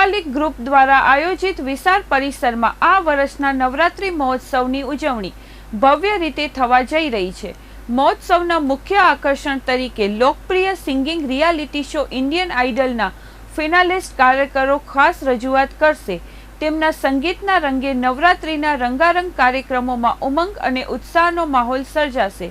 Shivalik group દ્વારા આયોજિત વિશાળ પરિસરમાં આ વર્ષના નવરાત્રિ મહોત્સવની ઉજવણી ભવ્ય રીતે થવા જઈ રહી છે. મહોત્સવના મુખ્ય આકર્ષણ તરીકે લોકપ્રિય સિંગિંગ રિયાલિટી શો ઇન્ડિયન આઇડલના ફિનાલિસ્ટ કાર્યકરો ખાસ રજૂઆત કરશે. તેમના સંગીતના રંગે નવરાત્રિના રંગારંગ કાર્યક્રમોમાં ઉમંગ અને ઉત્સાહનો માહોલ સર્જાશે.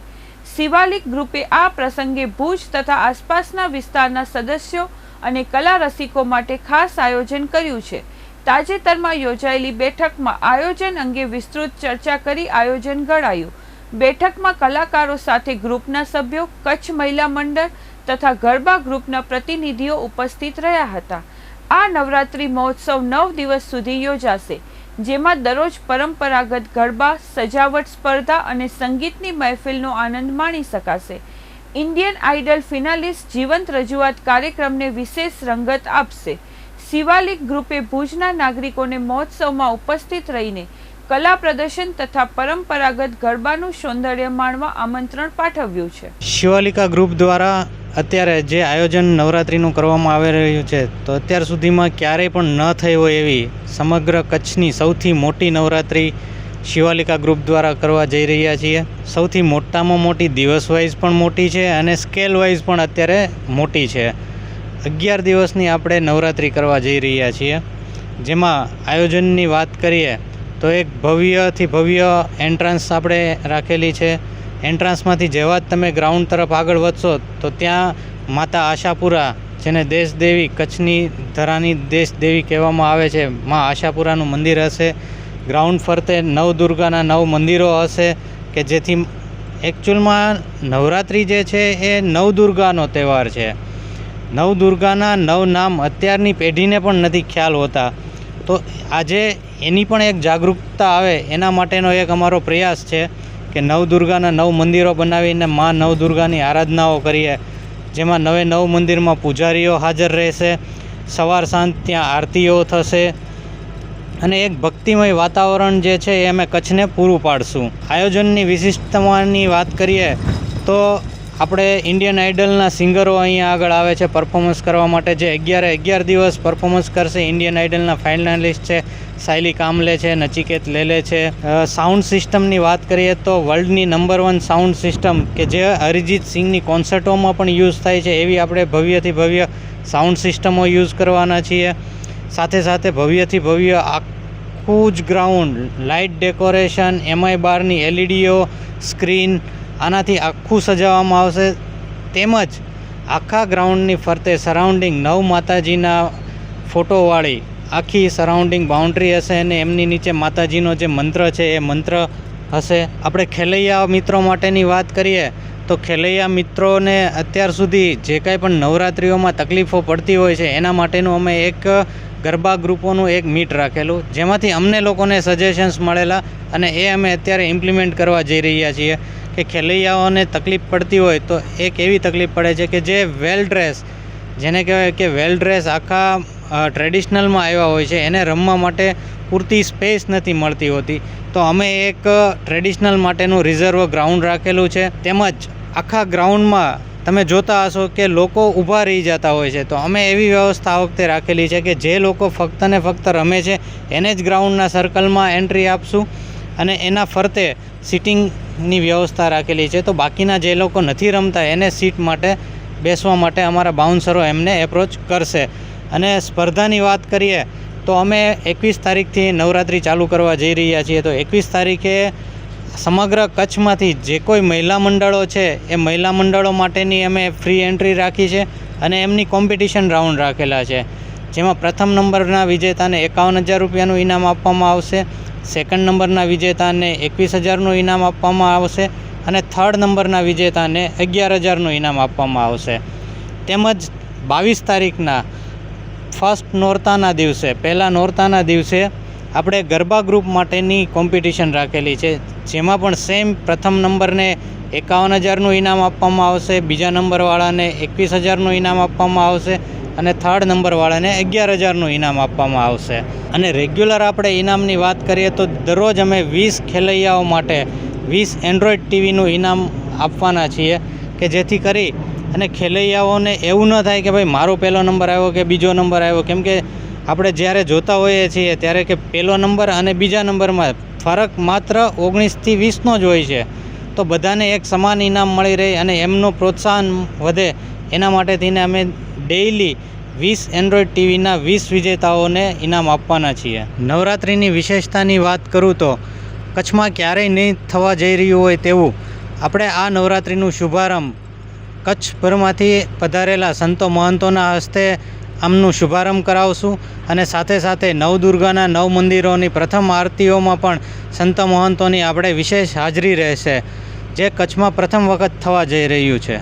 શિવાલિક ગ્રુપે આ પ્રસંગે ભુજ તથા આસપાસના વિસ્તારના સદસ્યો અને કલા રસિકો માટે ખાસ આયોજન કર્યું છે. તાજેતરમાં યોજાયેલી બેઠકમાં આયોજન અંગે વિસ્તૃત ચર્ચા કરી આયોજન ઘડાયું. બેઠકમાં કલાકારો સાથે ગ્રુપના સભ્યો, કચ્છ મહિલા મંડળ તથા ગરબા ગ્રુપના પ્રતિનિધિઓ ઉપસ્થિત રહ્યા હતા. આ નવરાત્રિ મહોત્સવ નવ દિવસ સુધી યોજાશે, જેમાં દરરોજ પરંપરાગત ગરબા, સજાવટ સ્પર્ધા અને સંગીતની મહેફિલનો આનંદ માણી શકાશે. ઇન્ડિયન આઇડલ ફિનાલિસ્ટ જીવંત રજૂઆત કાર્યક્રમને વિશેષ રંગત આપશે. શિવાલિક ગ્રુપે ભુજના નાગરિકોને મહોત્સવમાં ઉપસ્થિત રહીને કલા પ્રદર્શન તથા પરંપરાગત ગરબાનું સૌંદર્ય માણવા આમંત્રણ પાઠવ્યું છે. શિવાલિકા ગ્રુપ દ્વારા અત્યારે જે આયોજન નવરાત્રિનું કરવામાં આવી રહ્યું છે, તો અત્યાર સુધીમાં ક્યારેય પણ ન થઈ હોય એવી સમગ્ર કચ્છની સૌથી મોટી નવરાત્રિ શિવાલિકા ગ્રુપ દ્વારા કરવા જઈ રહ્યા છીએ. સૌથી મોટામાં મોટી દિવસ વાઇઝ પણ મોટી છે અને સ્કેલ વાઇઝ પણ અત્યારે મોટી છે. અગિયાર દિવસની આપણે નવરાત્રિ કરવા જઈ રહ્યા છીએ. જેમાં આયોજનની વાત કરીએ તો એક ભવ્યથી ભવ્ય એન્ટ્રન્સ આપણે રાખેલી છે. એન્ટ્રાન્સમાંથી જેવા જ તમે ગ્રાઉન્ડ તરફ આગળ વધશો તો ત્યાં માતા આશાપુરા, જેને દેશદેવી કચ્છની ધરાની દેશદેવી કહેવામાં આવે છે, માં આશાપુરાનું મંદિર હશે. ગ્રાઉન્ડ ફરતે નવદુર્ગાના નવ મંદિરો હશે કે જેથી એકચ્યુઅલમાં નવરાત્રિ જે છે એ નવદુર્ગાનો તહેવાર છે. નવદુર્ગાના નવ નામ અત્યારની પેઢીને પણ નથી ખ્યાલ હોતા. તો આજે એની પણ એક જાગૃતતા આવે એના માટેનો એક અમારો પ્રયાસ છે કે નવદુર્ગાના નવ મંદિરો બનાવીને મા નવદુર્ગાની આરાધનાઓ કરીએ. જેમાં નવે નવ મંદિરમાં પૂજારીઓ હાજર રહેશે, સવાર સાંજ ત્યાં આરતીઓ થશે અને એક ભક્તિમય વાતાવરણ જે છે એ અમે કચ્છને પૂરું પાડશું. આયોજનની વિશિષ્ટતાની વાત કરીએ તો આપણે ઇન્ડિયન આઇડલના સિંગરો અહીંયા આગળ આવે છે પરફોર્મન્સ કરવા માટે. જે અગિયારે અગિયાર દિવસ પરફોર્મન્સ કરશે ઇન્ડિયન આઇડલના ફાઇનલિસ્ટ છે, સાયલી કામલે છે, નચિકેત લેલે છે. સાઉન્ડ સિસ્ટમની વાત કરીએ તો વર્લ્ડની નંબર વન સાઉન્ડ સિસ્ટમ કે જે અરિજીત સિંગની કોન્સર્ટોમાં પણ યુઝ થાય છે, એવી આપણે ભવ્યથી ભવ્ય સાઉન્ડ સિસ્ટમો યુઝ કરવાના છીએ. સાથે સાથે ભવ્યથી ભવ્ય આખું જ ગ્રાઉન્ડ લાઇટ ડેકોરેશન એમઆઈ બારની એલઈડીઓ સ્ક્રીન આનાથી આખું સજાવવામાં આવશે. તેમજ આખા ગ્રાઉન્ડની ફરતે સરાઉન્ડિંગ નવ માતાજીના ફોટોવાળી આખી સરાઉન્ડિંગ બાઉન્ડ્રી હશે અને એમની નીચે માતાજીનો જે મંત્ર છે એ મંત્ર હશે. આપણે ખેલૈયા મિત્રો માટેની વાત કરીએ તો ખેલૈયા મિત્રોને અત્યાર સુધી જે કાંઈ પણ નવરાત્રિઓમાં તકલીફો પડતી હોય છે એના માટેનું અમે એક ગરબા ગ્રુપોનું એક મીટ રાખેલું, જેમાંથી અમને લોકોને સજેશન્સ મળેલા અને એ અમે અત્યારે ઇમ્પ્લિમેન્ટ કરવા જઈ રહ્યા છીએ કે ખેલૈયાઓને તકલીફ પડતી હોય તો એક એવી તકલીફ પડે છે કે જે વેલ ડ્રેસ જેને કહેવાય કે વેલ ડ્રેસ આખા ટ્રેડિશનલમાં આવ્યા હોય છે, એને રમવા માટે પૂરતી સ્પેસ નથી મળતી હોતી. તો અમે એક ટ્રેડિશનલ માટેનું રિઝર્વ ગ્રાઉન્ડ રાખેલું છે. તેમજ આખા ગ્રાઉન્ડમાં તમે જોતા હશો કે લોકો ઊભા રહી જતા હોય છે. તો અમે એવી વ્યવસ્થા આ વખતે રાખેલી છે કે જે લોકો ફક્ત ને ફક્ત રમે છે, એને જ ગ્રાઉન્ડના સર્કલમાં એન્ટ્રી આપશું અને એના ફરતે સિટિંગની વ્યવસ્થા રાખેલી છે. તો બાકીના જે લોકો નથી રમતા, એને સીટ માટે બેસવા માટે અમારા બાઉન્સરો એમને એપ્રોચ કરશે. અને સ્પર્ધાની વાત કરીએ, તો અમે એકવીસ તારીખથી નવરાત્રિ ચાલુ કરવા જઈ રહ્યા છીએ. તો એકવીસ તારીખે સમગ્ર કચ્છમાંથી જે કોઈ મહિલા મંડળો છે, એ મહિલા મંડળો માટેની અમે ફ્રી એન્ટ્રી રાખી છે અને એમની કોમ્પિટિશન રાઉન્ડ રાખેલા છે. જેમાં પ્રથમ નંબરના વિજેતાને એકાવન હજાર રૂપિયાનું ઇનામ આપવામાં આવશે સેકન્ડ નંબરના વિજેતાને એકવીસ હજારનું ઇનામ આપવામાં આવશે અને થર્ડ નંબરના વિજેતાને અગિયાર હજારનું ઇનામ આપવામાં આવશે. તેમજ બાવીસ તારીખના ફર્સ્ટ નોરતાના દિવસે, પહેલાં નોરતાના દિવસે આપણે ગરબા ગ્રુપ માટેની કોમ્પિટિશન રાખેલી છે, જેમાં પણ સેમ પ્રથમ નંબરને એકાવન હજારનું ઇનામ આપવામાં આવશે, બીજા નંબરવાળાને એકવીસ હજારનું ઇનામ આપવામાં આવશે અને થર્ડ નંબરવાળાને અગિયાર હજારનું ઇનામ આપવામાં આવશે. અને રેગ્યુલર આપણે ઇનામની વાત કરીએ તો દરરોજ અમે વીસ ખેલૈયાઓ માટે વીસ એન્ડ્રોઈડ ટીવીનું ઇનામ આપવાના છીએ, કે જેથી કરી અને ખેલૈયાઓને એવું ન થાય કે ભાઈ મારો પહેલો નંબર આવ્યો કે બીજો નંબર આવ્યો, કેમ કે આપણે જ્યારે જોતા હોઈએ છીએ ત્યારે કે પહેલો નંબર અને બીજા નંબરમાં ફરક માત્ર ઓગણીસથી વીસનો જ હોય છે. તો બધાને એક સમાન ઇનામ મળી રહે અને એમનું પ્રોત્સાહન વધે. એના માટે થઈને અમે ડેઈલી વીસ એન્ડ્રોઈડ ટીવીના વીસ વિજેતાઓને ઇનામ આપવાના છીએ. નવરાત્રિની વિશેષતાની વાત કરું તો કચ્છમાં ક્યારેય નહીં થવા જઈ રહ્યું હોય તેવું. આપણે આ નવરાત્રિનું શુભારંભ કચ્છભરમાંથી પધારેલા સંતો મહંતોના હસ્તે આમનું શુભારંભ કરાવશું અને સાથે સાથે નવદુર્ગાના નવ મંદિરોની પ્રથમ આરતીઓમાં પણ સંત મહંતોની આપણે વિશેષ હાજરી રહેશે, જે કચ્છમાં પ્રથમ વખત થવા જઈ રહ્યું છે.